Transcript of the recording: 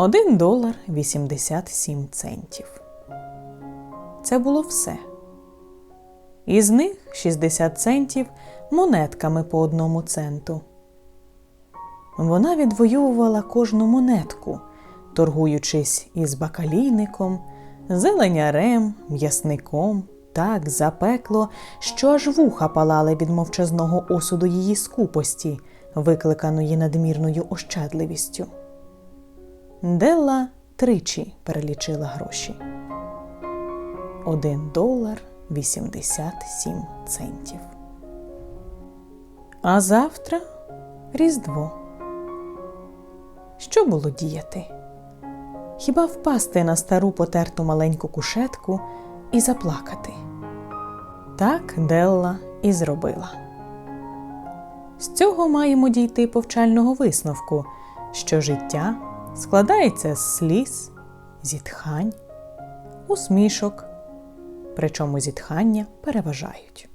1 долар 87 центів. Це було все. Із них 60 центів монетками по одному центу. Вона відвоювала кожну монетку, торгуючись із бакалійником, зеленярем, м'ясником, так запекло, що аж вуха палали від мовчазного осуду її скупості, викликаної надмірною ощадливістю. Делла тричі перелічила гроші. Один долар 87 центів. А завтра Різдво. Що було діяти? Хіба впасти на стару потерту маленьку кушетку і заплакати? Так Делла і зробила. З цього маємо дійти повчального висновку, що життя складається з сліз, зітхань, усмішок, причому зітхання переважають.